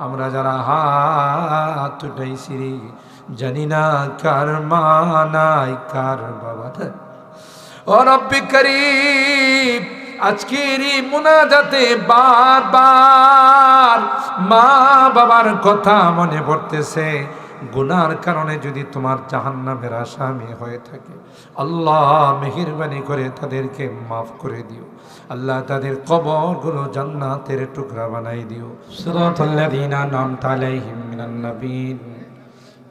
আমরা যারা হাত উঠাইছি জানি না কার মা নাই কার বাবা। ও রব্বি আজকের এই মুনাজাতে বারবার মা বাবার কথা মনে পড়তেছে গুনার কারণে যদি তোমার জাহান্নামের আসামি হয়ে থাকে আল্লাহ মেহেরবানি করে তাদেরকে মাফ করে দিও আল্লাহ তাদের কবরগুলো জান্নাতের টুকরা বানাই দিও সিরাতাল্লাযীনা আন'আমতা আলাইহিম মিনান নাবিয়্যিন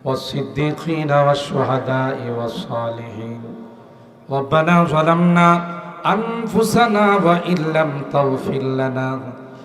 والصديقين والشهداء والصالحين ربنا ظلمنا أنفسنا وإن لم تغفر لنا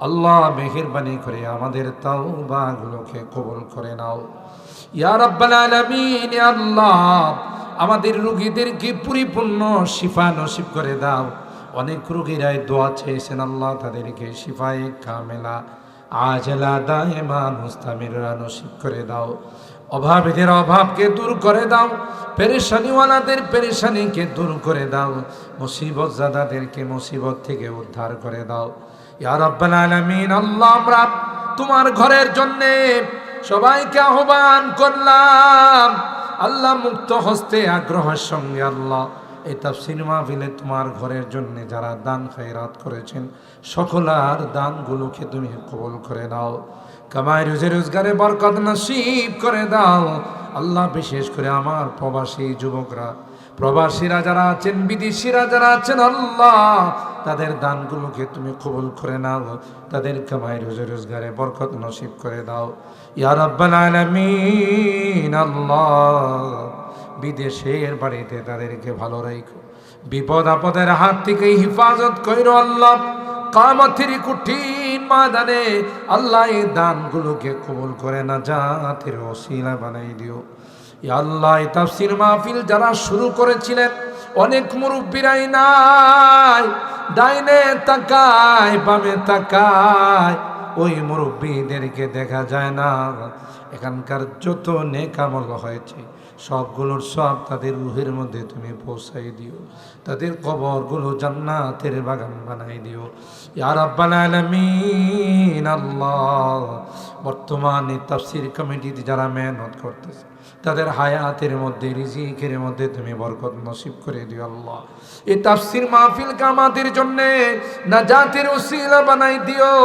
আল্লাহ মেহেরবানি করে আমাদের তাও তাওবাগুলোকে কবুল করে নাও। ইয়া রাব্বাল আলামিন, ইয়া আল্লাহ, আমাদের রোগীদেরকে পরিপূর্ণ শিফা নসিব করে দাও। অনেক রোগীরাই দোয়া চেয়েছেন আল্লাহ তাদেরকে শিফায়ে কামেলা, আজলা, দায়মা মুস্তামিরা নসিব করে দাও। অভাবীদের অভাবকে দূর করে দাও, পেরেশানিওয়ালাদের পেরেশানিকে দূর করে দাও মুসিবত জাদাদেরকে মুসিবত থেকে উদ্ধার করে দাও। তোমার ঘরের জন্যে সবাইকে আহ্বান করলাম। আল্লাহ মুক্ত হস্তে আগ্রহের সঙ্গে আল্লাহ এই তাফসির মাহফিলে তোমার ঘরের জন্য যারা দান খৈরাত করেছেন সকলার দানগুলোকে তুমি কবুল করে দাও কামাই রোজে রোজগারে বরকত নসিব করে দাও। আল্লাহ বিশেষ করে আমার প্রবাসী যুবকরা প্রবাসীরা যারা আছেন, বিদেশিরা যারা আছেন, আল্লাহ, তাদের দানগুলোকে তুমি কবুল করে নাও। তাদের কামাই রোজে রোজগারে বরকত নসিব করে দাও। ইয়া রাব্বাল আলামিন, আল্লাহ, বিদেশের বাড়িতে তাদেরকে ভালো রাখো। বিপদ আপদের হাত থেকে হিফাজত কইরো আল্লাহ। কামাথির কঠিন মাদানে আল্লাহ এই দানগুলোকে কবুল করে না, জাতির ওসিলা বানাই দিও। আল্লাহ তাফসির মাহফিল যারা শুরু করেছিলেন, অনেক মুরব্বীরাই নাই, ডাইনে তাকায়, বামে তাকায়, ওই মুরব্বীদেরকে দেখা যায় না। এখানকার যত নেকামল হয়েছে, সবগুলোর সব তাদের রুহের মধ্যে তুমি পৌঁছাই দিও। তাদের কবরগুলো জান্নাতের বাগান বানাই দিও। ইয়ার আব্বাল আলমিন! আল্লাহ বর্তমানে তাফসির কমিটিতে যারা মেহনত করতেছে, তাদের হায়াতের মধ্যে, রিজিকের মধ্যে তুমি বরকত নসিব করে দিও আল্লাহ। এই তাফসির মাহফিল কামাতের জন্য না জাতির উসিলা বানাই দিও।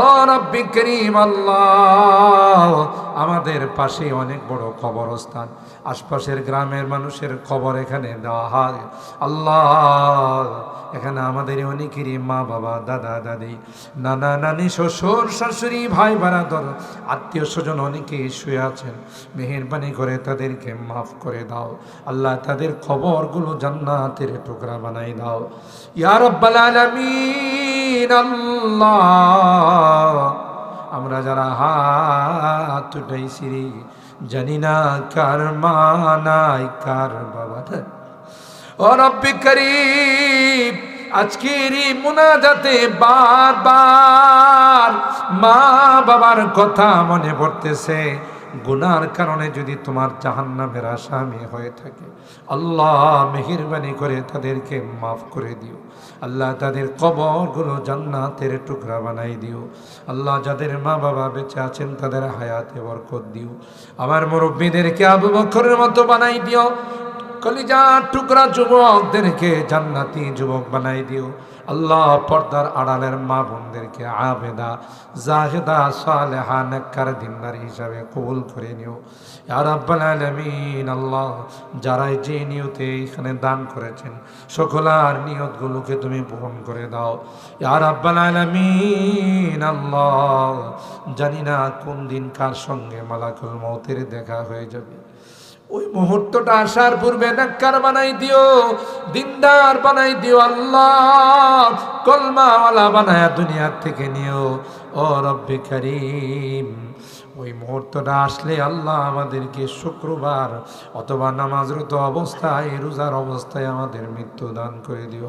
ও রব্বি করিম আল্লাহ আমাদের পাশে অনেক বড় কবরস্থান। আশপাশের গ্রামের মানুষের খবর এখানে দেওয়া হয়। আল্লাহ, এখানে আমাদের অনেকেরই মা, বাবা, দাদা, দাদি, নানা, নানি, শ্বশুর, শাশুড়ি, ভাই, বারাদর, আত্মীয় স্বজন অনেকেই শুয়ে আছেন। মেহরবানি করে তাদেরকে মাফ করে দাও। আল্লাহ তাদের খবরগুলো জান্নাতের টুকরা বানাই দাও। ইয়ার আলামিন, আল্লাহ। আমরা যারা হাত উঠাইছি জানি না কার মা নাই কার বাবা নাই। ও রব্বি করিম, আজকের এই বারবার মা বাবার কথা মনে পড়তেছে গুনার কারণে যদি তোমার জাহান্নামের আসামি হয়ে থাকে, আল্লাহ মেহেরবানি করে তাদেরকে মাফ করে দিও। আল্লাহ তাদের কবরগুলো জান্নাতের টুকরা বানাই দিও। আল্লাহ যাদের মা বাবা বেঁচে আছেন তাদের হায়াতে বরকত দিও। আমার মুরব্বীদেরকে আবু বকরের মতো বানাই দিও। কলিজার টুকরা যুবকদেরকে জান্নাতি যুবক বানাই দিও। আল্লাহ পর্দার আড়ালের মা বোনদেরকে আবেদা, জাহেদা, সালেহা, নেককার দিনদার হিসাবে কবুল করে নিও। ইয়া রাব্বাল আলামিন, আল্লাহ যারাই যে নিয়তে এখানে দান করেছেন, সকলার নিয়তগুলোকে তুমি পূরণ করে দাও। ইয়া রাব্বাল আলামিন, আল্লাহ জানি না কোন দিন কার সঙ্গে মালাকুল মৌতের দেখা হয়ে যাবে। ওই মুহূর্তটা আসার পূর্বে নাক্কার বানাই দিও, দিনদার বানাই দিও আল্লাহ, কলমাওয়ালা বানায়া দুনিয়ার থেকে নিও। ও রব্বে করিম, ওই মুহূর্তটা আসলে আল্লাহ আমাদেরকে শুক্রবার অথবা নামাজরত অবস্থায়, রোজার অবস্থায় আমাদের মৃত্যু দান করে দিও।